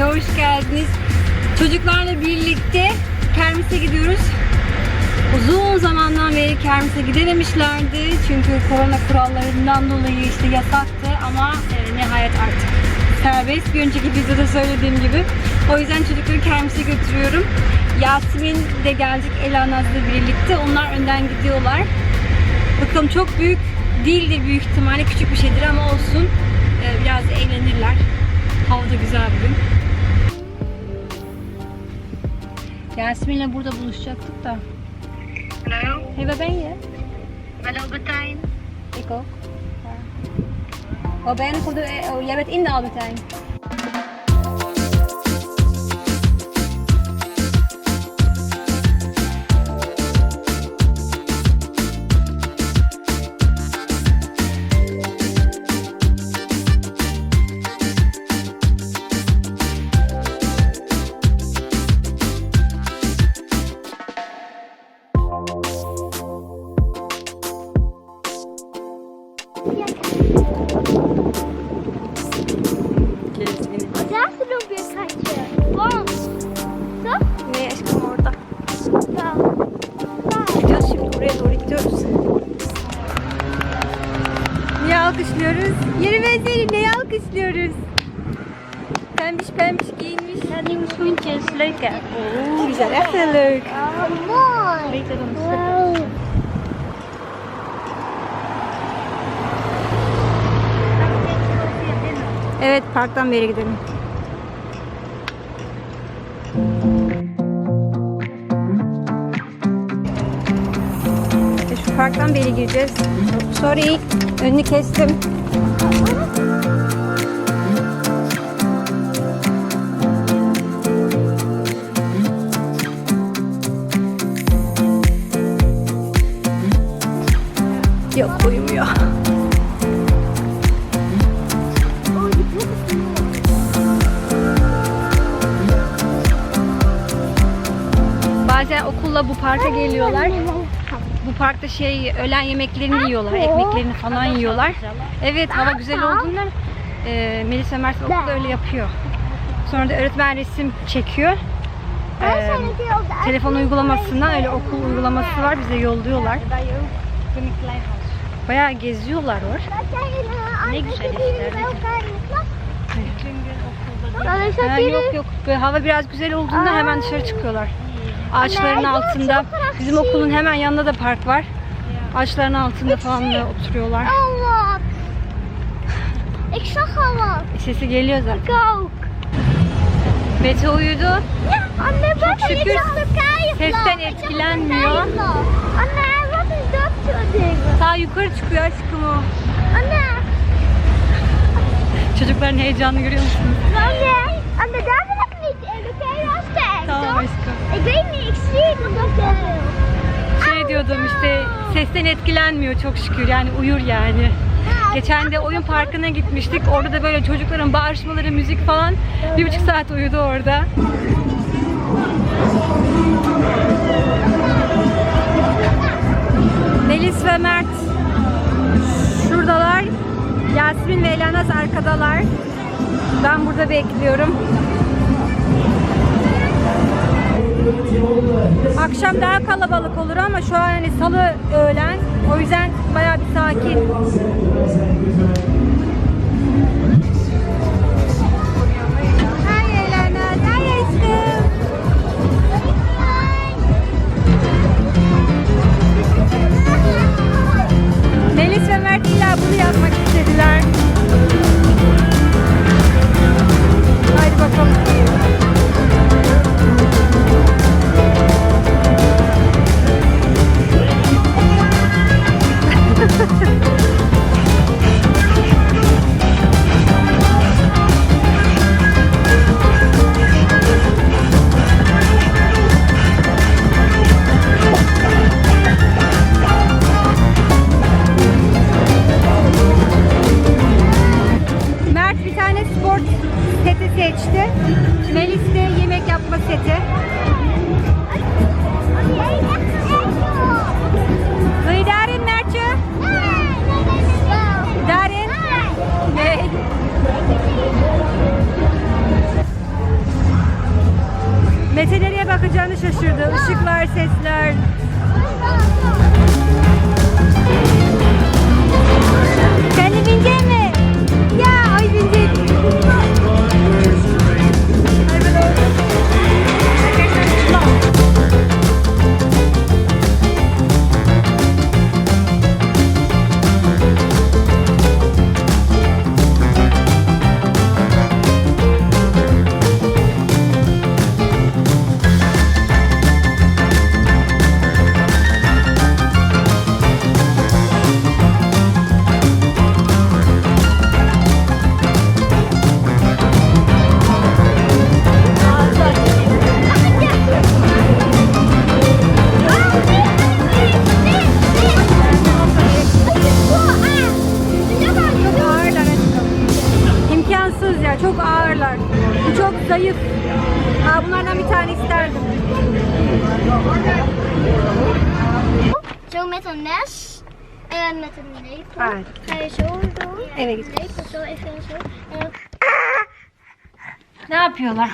Bey hoş geldiniz. Çocuklarla birlikte kermise gidiyoruz. Uzun zamandan beri kermise gidememişlerdi. Çünkü korona kurallarından dolayı işte yasaktı ama e, nihayet artık serbest. Bir önceki videoda söylediğim gibi. O yüzden çocukları kermise götürüyorum. Yasemin de gelecek Ela Naz'la birlikte. Onlar önden gidiyorlar. Bakalım çok büyük değildir büyük ihtimalle. Küçük bir şeydir ama olsun. Ee, biraz eğlenirler. Hava da güzel bugün. Yasemin'le burada buluşacaktık da. Hallo, Hey, waar ben je? hallo Bertijn. Ik ook. Ja. Oh, ben je nog op de... Oh, jij bent in de Albertijn. Weer, schatje? Wow. Zo? Ne aşkım orada. Gidiyoruz şimdi oraya doğru gidiyoruz. Niye alkışlıyoruz? Yeni benzeri neyi alkışlıyoruz? Pembiş pembiş giyinmiş. Leuk hè? Oo, güzel, echt heel leuk. Oh, Evet, parktan beri gidelim. Şu parktan beri gireceğiz. Sorry, önünü kestim. Bazen okulla bu parka geliyorlar. Bu parkta şey öğlen yemeklerini yiyorlar, ekmeklerini falan yiyorlar. Evet hava güzel olduğunda e, Melisa Mert okulda öyle yapıyor. Sonra da öğretmen resim çekiyor. E, telefon uygulamasından öyle okul uygulaması var bize yolluyorlar. Bayağı geziyorlar var. Dan is dat Ha, yok yok böyle hava biraz güzel olduğunda hemen dışarı çıkıyorlar. Ağaçların altında. Bizim okulun hemen yanında da park var. Ağaçların altında falan da oturuyorlar. Oh, wat. Ik zag al wat. Sesi geliyor zaten. Mete uyudu. Anne, wat Çok şükür sesten etkilenmiyor. Anne? Sağ yukarı çıkıyor aşkım o. Anne, Çocukların heyecanını görüyor musunuz? anne, anne, daar ik wil. Şey diyordum işte sesten etkilenmiyor çok şükür yani uyur yani. Geçen de oyun parkına gitmiştik. Orada da böyle çocukların bağırışmaları, müzik falan. Bir buçuk saat uyudu orada. Melis ve Mert şuradalar. Yasmin ve Elanaz arkadalar. Ben burada bekliyorum. Akşam daha kalabalık olur ama şu an hani salı öğlen. O yüzden bayağı bir sakin. Yapıyorlar?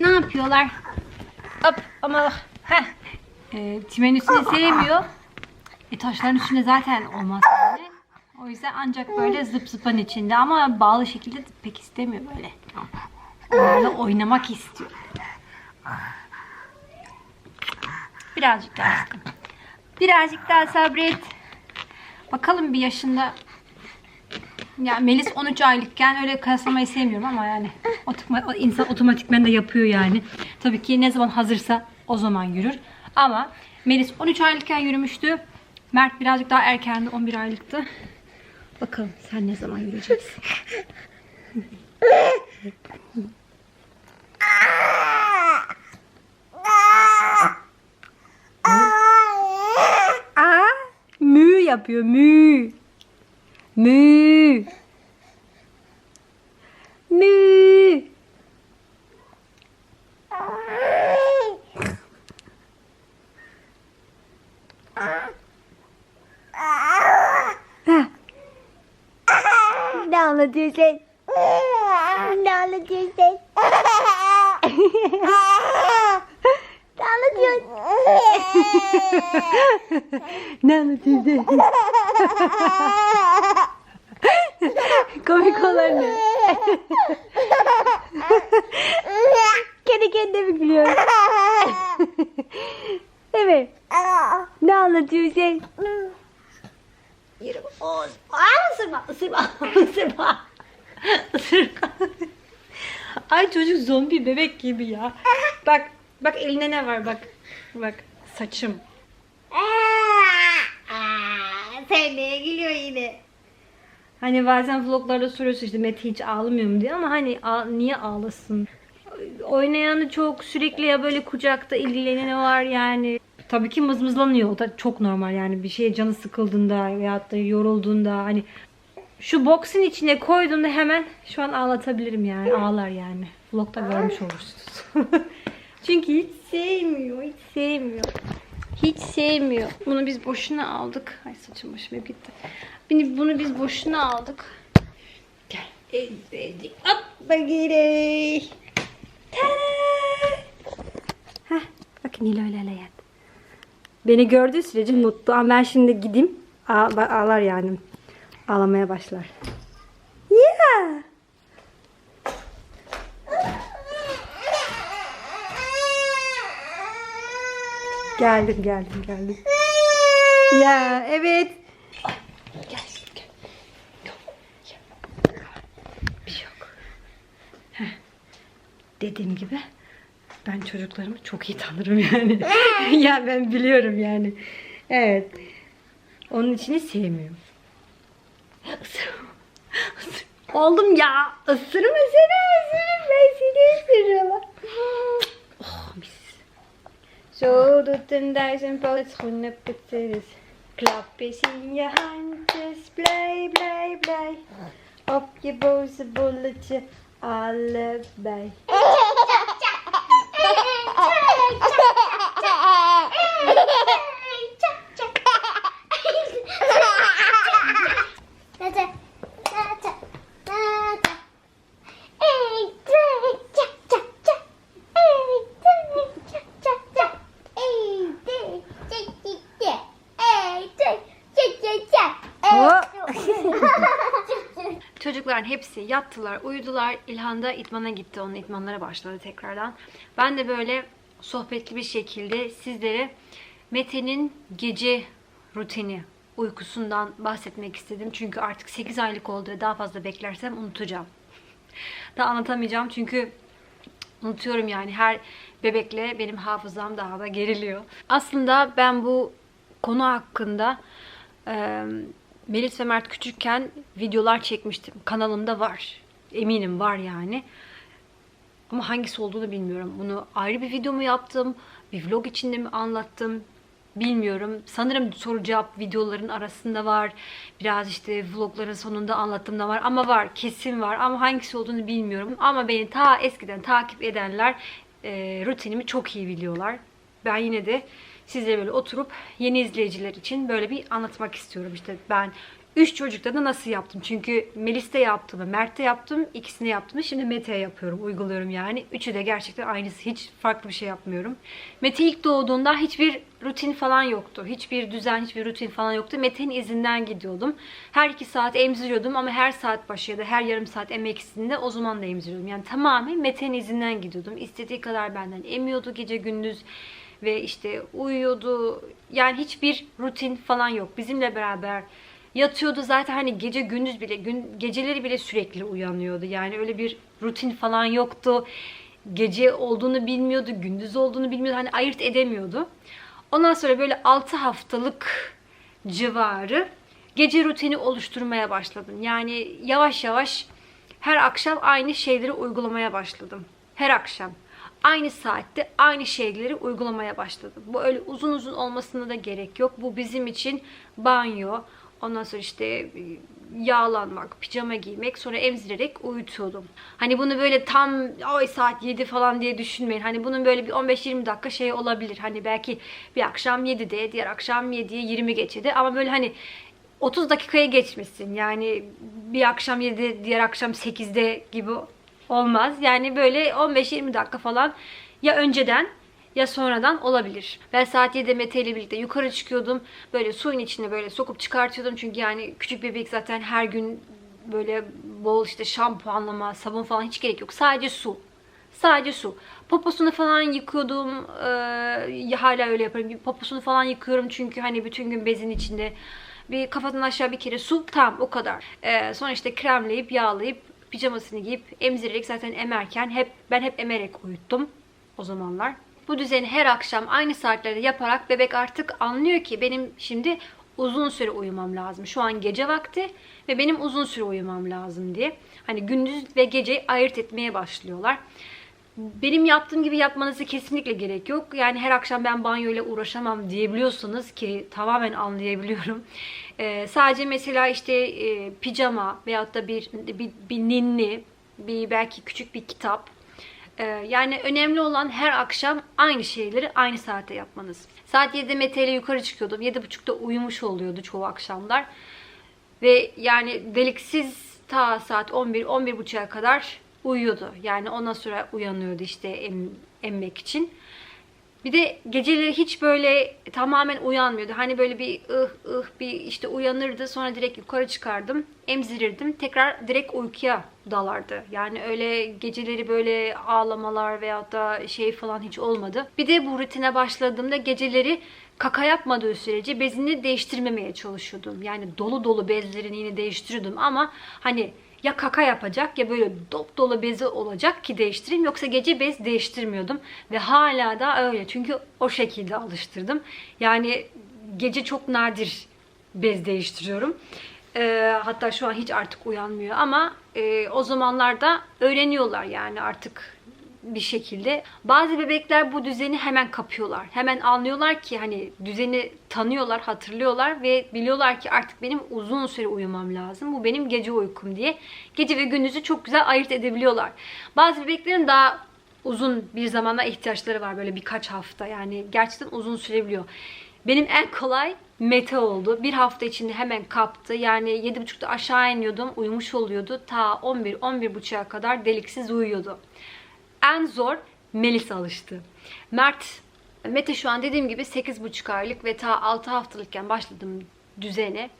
Ne yapıyorlar? Hop ama heh. E, çimenin üstüne sevmiyor. E, taşların üstünde zaten olmaz yani. O yüzden ancak böyle zıp zıpan içinde ama bağlı şekilde de pek istemiyor böyle. Onlarla oynamak istiyor. Birazcık daha. Birazcık daha sabret. Bakalım bir yaşında ya Melis 13 aylıkken öyle kıyaslamayı sevmiyorum ama yani otoma- insan otomatikmen de yapıyor yani. Tabii ki ne zaman hazırsa o zaman yürür. Ama Melis 13 aylıkken yürümüştü. Mert birazcık daha erkendi 11 aylıktı. Bakalım sen ne zaman yürüyeceksin? Aa, mü yapıyor. Mü. Mü. Ne anlatıyorsun? Ne anlatıyorsun? Ne anlatıyorsun? Komik olan ne? Kendi kendime gülüyorum. evet. Ne anlatıyorsun? Yürü. Oğuz. Aa, ısırma, ısırma, ısırma. Ay çocuk zombi bebek gibi ya. Bak, bak eline ne var bak. Bak saçım. Sen neye gülüyor yine? Hani bazen vloglarda soruyorsun işte Mete hiç ağlamıyor mu diye ama hani niye ağlasın? Oynayanı çok sürekli ya böyle kucakta ilgileneni var yani. Tabii ki mızmızlanıyor. O da çok normal yani bir şeye canı sıkıldığında veyahut da yorulduğunda hani şu boksun içine koyduğunda hemen şu an ağlatabilirim yani. Ağlar yani. Vlogda görmüş olursunuz. Çünkü hiç sevmiyor. Hiç sevmiyor. Hiç sevmiyor. Bunu biz boşuna aldık. Ay saçım başıma gitti. Bunu, biz boşuna aldık. Gel. Hop bagire. Tada. Heh. Bakın Nilo öyle yat. Beni gördüğü sürece mutlu ama ben şimdi gideyim. Ağ- ağlar yani. Ağlamaya başlar. Yeah. Geldim geldim geldim. Ya evet. Yok. Heh. Dediğim gibi ben çocuklarımı çok iyi tanırım yani. ya ben biliyorum yani. Evet. Onun için sevmiyorum. Oğlum ya. Isırma seni ısırırım. Ben seni ısırırım. Oh mis. Zo doet een duizend poot schoenen poetjes. Klap eens in je handjes, blij, blij, blij. Op je boze bolletje, allebei. Hepsi yattılar, uyudular. İlhan da idmana gitti. Onun idmanlara başladı tekrardan. Ben de böyle sohbetli bir şekilde sizlere Mete'nin gece rutini, uykusundan bahsetmek istedim. Çünkü artık 8 aylık oldu ve daha fazla beklersem unutacağım. Daha anlatamayacağım çünkü unutuyorum yani her bebekle benim hafızam daha da geriliyor. Aslında ben bu konu hakkında Melis ve Mert küçükken videolar çekmiştim. Kanalımda var. Eminim var yani. Ama hangisi olduğunu bilmiyorum. Bunu ayrı bir video mu yaptım? Bir vlog içinde mi anlattım? Bilmiyorum. Sanırım soru cevap videoların arasında var. Biraz işte vlogların sonunda anlattığım da var. Ama var. Kesin var. Ama hangisi olduğunu bilmiyorum. Ama beni ta eskiden takip edenler e, rutinimi çok iyi biliyorlar. Ben yine de sizlere böyle oturup yeni izleyiciler için böyle bir anlatmak istiyorum. İşte ben Üç çocukta da nasıl yaptım? Çünkü Melis'te yaptım, Mert'te yaptım, ikisini yaptım. Şimdi Mete'ye yapıyorum, uyguluyorum yani. Üçü de gerçekten aynısı. Hiç farklı bir şey yapmıyorum. Mete ilk doğduğunda hiçbir rutin falan yoktu. Hiçbir düzen, hiçbir rutin falan yoktu. Mete'nin izinden gidiyordum. Her iki saat emziriyordum ama her saat başı ya da her yarım saat emek istediğinde o zaman da emziriyordum. Yani tamamen Mete'nin izinden gidiyordum. İstediği kadar benden emiyordu gece gündüz ve işte uyuyordu. Yani hiçbir rutin falan yok. Bizimle beraber yatıyordu zaten hani gece gündüz bile gün geceleri bile sürekli uyanıyordu. Yani öyle bir rutin falan yoktu. Gece olduğunu bilmiyordu, gündüz olduğunu bilmiyordu. Hani ayırt edemiyordu. Ondan sonra böyle 6 haftalık civarı gece rutini oluşturmaya başladım. Yani yavaş yavaş her akşam aynı şeyleri uygulamaya başladım. Her akşam aynı saatte aynı şeyleri uygulamaya başladım. Bu öyle uzun uzun olmasına da gerek yok. Bu bizim için banyo, ondan sonra işte e, yağlanmak, pijama giymek, sonra emzirerek uyutuyordum. Hani bunu böyle tam ay saat 7 falan diye düşünmeyin. Hani bunun böyle bir 15-20 dakika şey olabilir. Hani belki bir akşam 7'de, diğer akşam 7'ye 20 geçedi ama böyle hani 30 dakikaya geçmesin. Yani bir akşam 7'de, diğer akşam 8'de gibi olmaz. Yani böyle 15-20 dakika falan ya önceden ya sonradan olabilir. Ben saat 7'de Mete ile birlikte yukarı çıkıyordum. Böyle suyun içine böyle sokup çıkartıyordum. Çünkü yani küçük bebek zaten her gün böyle bol işte şampuanlama, sabun falan hiç gerek yok. Sadece su. Sadece su. Poposunu falan yıkıyordum. Ee, hala öyle yaparım. Poposunu falan yıkıyorum çünkü hani bütün gün bezin içinde. Bir kafadan aşağı bir kere su. Tamam o kadar. Ee, sonra işte kremleyip, yağlayıp, pijamasını giyip emzirerek zaten emerken hep ben hep emerek uyuttum o zamanlar. Bu düzeni her akşam aynı saatlerde yaparak bebek artık anlıyor ki benim şimdi uzun süre uyumam lazım. Şu an gece vakti ve benim uzun süre uyumam lazım diye. Hani gündüz ve geceyi ayırt etmeye başlıyorlar. Benim yaptığım gibi yapmanızı kesinlikle gerek yok. Yani her akşam ben banyo ile uğraşamam diyebiliyorsanız ki tamamen anlayabiliyorum. Ee, sadece mesela işte e, pijama veyahut da bir, bir, bir ninni, bir belki küçük bir kitap ee, yani önemli olan her akşam aynı şeyleri aynı saatte yapmanız. Saat 7'de Mete ile yukarı çıkıyordum. 7.30'da uyumuş oluyordu çoğu akşamlar. Ve yani deliksiz ta saat 11 11.30'a kadar uyuyordu. Yani ondan sonra uyanıyordu işte em, emmek için. Bir de geceleri hiç böyle tamamen uyanmıyordu. Hani böyle bir ıh ıh bir işte uyanırdı. Sonra direkt yukarı çıkardım. Emzirirdim. Tekrar direkt uykuya dalardı. Yani öyle geceleri böyle ağlamalar veyahut da şey falan hiç olmadı. Bir de bu rutine başladığımda geceleri kaka yapmadığı sürece bezini değiştirmemeye çalışıyordum. Yani dolu dolu bezlerini yine değiştiriyordum ama hani ya kaka yapacak ya böyle dop dolu bezi olacak ki değiştireyim yoksa gece bez değiştirmiyordum ve hala da öyle çünkü o şekilde alıştırdım. Yani gece çok nadir bez değiştiriyorum. Ee, hatta şu an hiç artık uyanmıyor ama e, o zamanlarda öğreniyorlar yani artık bir şekilde. Bazı bebekler bu düzeni hemen kapıyorlar. Hemen anlıyorlar ki hani düzeni tanıyorlar, hatırlıyorlar ve biliyorlar ki artık benim uzun süre uyumam lazım. Bu benim gece uykum diye. Gece ve gündüzü çok güzel ayırt edebiliyorlar. Bazı bebeklerin daha uzun bir zamana ihtiyaçları var. Böyle birkaç hafta yani gerçekten uzun sürebiliyor. Benim en kolay Mete oldu. Bir hafta içinde hemen kaptı. Yani 7.30'da aşağı iniyordum. Uyumuş oluyordu. Ta 11-11.30'a kadar deliksiz uyuyordu. En zor Melis alıştı. Mert, Mete şu an dediğim gibi 8,5 aylık ve ta 6 haftalıkken başladım düzene.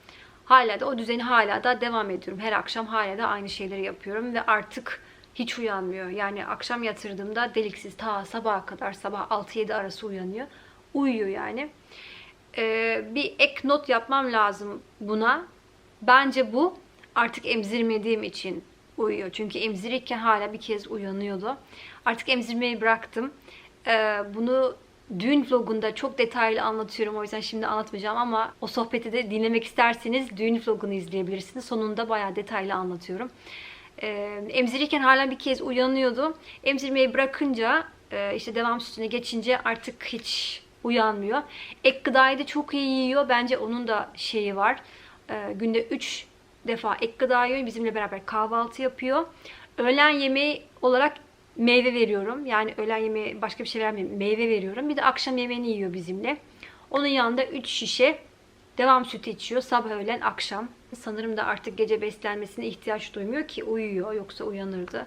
hala da o düzeni hala da devam ediyorum. Her akşam hala da aynı şeyleri yapıyorum ve artık hiç uyanmıyor. Yani akşam yatırdığımda deliksiz ta sabaha kadar sabah 6-7 arası uyanıyor. Uyuyor yani. Ee, bir ek not yapmam lazım buna. Bence bu artık emzirmediğim için uyuyor. Çünkü emzirirken hala bir kez uyanıyordu. Artık emzirmeyi bıraktım. Ee, bunu düğün vlogunda çok detaylı anlatıyorum. O yüzden şimdi anlatmayacağım ama o sohbeti de dinlemek isterseniz düğün vlogunu izleyebilirsiniz. Sonunda bayağı detaylı anlatıyorum. Ee, emzirirken hala bir kez uyanıyordu. Emzirmeyi bırakınca e, işte devam sütüne geçince artık hiç uyanmıyor. Ek gıdayı da çok iyi yiyor. Bence onun da şeyi var. Ee, günde 3 defa ek gıda yiyor. Bizimle beraber kahvaltı yapıyor. Öğlen yemeği olarak meyve veriyorum. Yani öğlen yemeği başka bir şey vermiyorum. Meyve veriyorum. Bir de akşam yemeğini yiyor bizimle. Onun yanında 3 şişe devam sütü içiyor. Sabah, öğlen, akşam. Sanırım da artık gece beslenmesine ihtiyaç duymuyor ki uyuyor. Yoksa uyanırdı.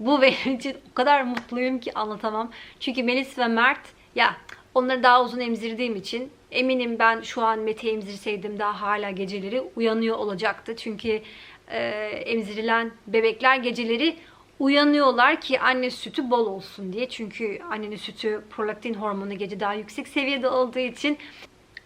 Bu benim için o kadar mutluyum ki anlatamam. Çünkü Melis ve Mert ya onları daha uzun emzirdiğim için eminim ben şu an Mete emzirseydim daha hala geceleri uyanıyor olacaktı. Çünkü e, emzirilen bebekler geceleri uyanıyorlar ki anne sütü bol olsun diye. Çünkü annenin sütü prolaktin hormonu gece daha yüksek seviyede olduğu için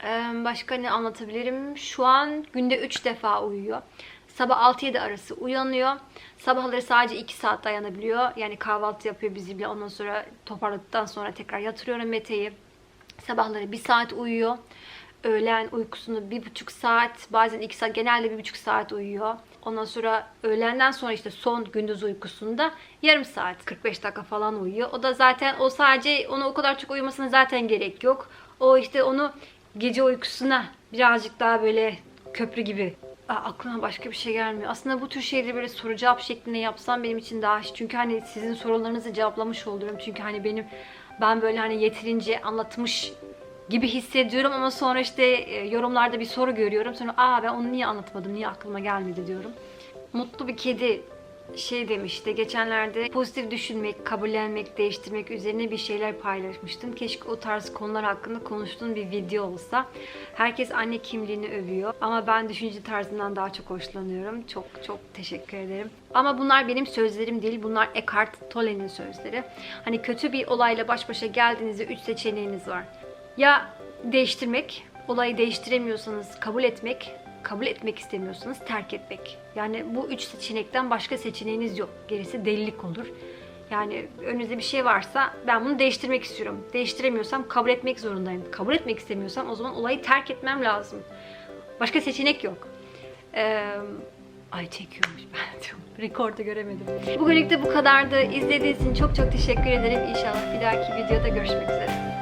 ee, Başka ne anlatabilirim? Şu an günde 3 defa uyuyor. Sabah 6-7 arası uyanıyor. Sabahları sadece 2 saat dayanabiliyor. Yani kahvaltı yapıyor bizimle. Ondan sonra toparladıktan sonra tekrar yatırıyorum Mete'yi. Sabahları 1 saat uyuyor. Öğlen uykusunu 1,5 saat, bazen 2 saat, genelde 1,5 saat uyuyor. Ondan sonra öğlenden sonra işte son gündüz uykusunda yarım saat, 45 dakika falan uyuyor. O da zaten o sadece onu o kadar çok uyumasına zaten gerek yok. O işte onu gece uykusuna birazcık daha böyle köprü gibi Aa, aklıma başka bir şey gelmiyor. Aslında bu tür şeyleri böyle soru cevap şeklinde yapsam benim için daha iyi. Çünkü hani sizin sorularınızı cevaplamış oluyorum. Çünkü hani benim ben böyle hani yeterince anlatmış gibi hissediyorum ama sonra işte e, yorumlarda bir soru görüyorum. Sonra aa ben onu niye anlatmadım, niye aklıma gelmedi diyorum. Mutlu bir kedi şey demişti. Geçenlerde pozitif düşünmek, kabullenmek, değiştirmek üzerine bir şeyler paylaşmıştın. Keşke o tarz konular hakkında konuştuğun bir video olsa. Herkes anne kimliğini övüyor. Ama ben düşünce tarzından daha çok hoşlanıyorum. Çok çok teşekkür ederim. Ama bunlar benim sözlerim değil. Bunlar Eckhart Tolle'nin sözleri. Hani kötü bir olayla baş başa geldiğinizde üç seçeneğiniz var. Ya değiştirmek, olayı değiştiremiyorsanız kabul etmek, kabul etmek istemiyorsanız terk etmek. Yani bu üç seçenekten başka seçeneğiniz yok. Gerisi delilik olur. Yani önünüzde bir şey varsa ben bunu değiştirmek istiyorum. Değiştiremiyorsam kabul etmek zorundayım. Kabul etmek istemiyorsam o zaman olayı terk etmem lazım. Başka seçenek yok. Ee, ay çekiyormuş ben. Rekorda göremedim. Bugünlük de bu kadardı. İzlediğiniz için çok çok teşekkür ederim. İnşallah bir dahaki videoda görüşmek üzere.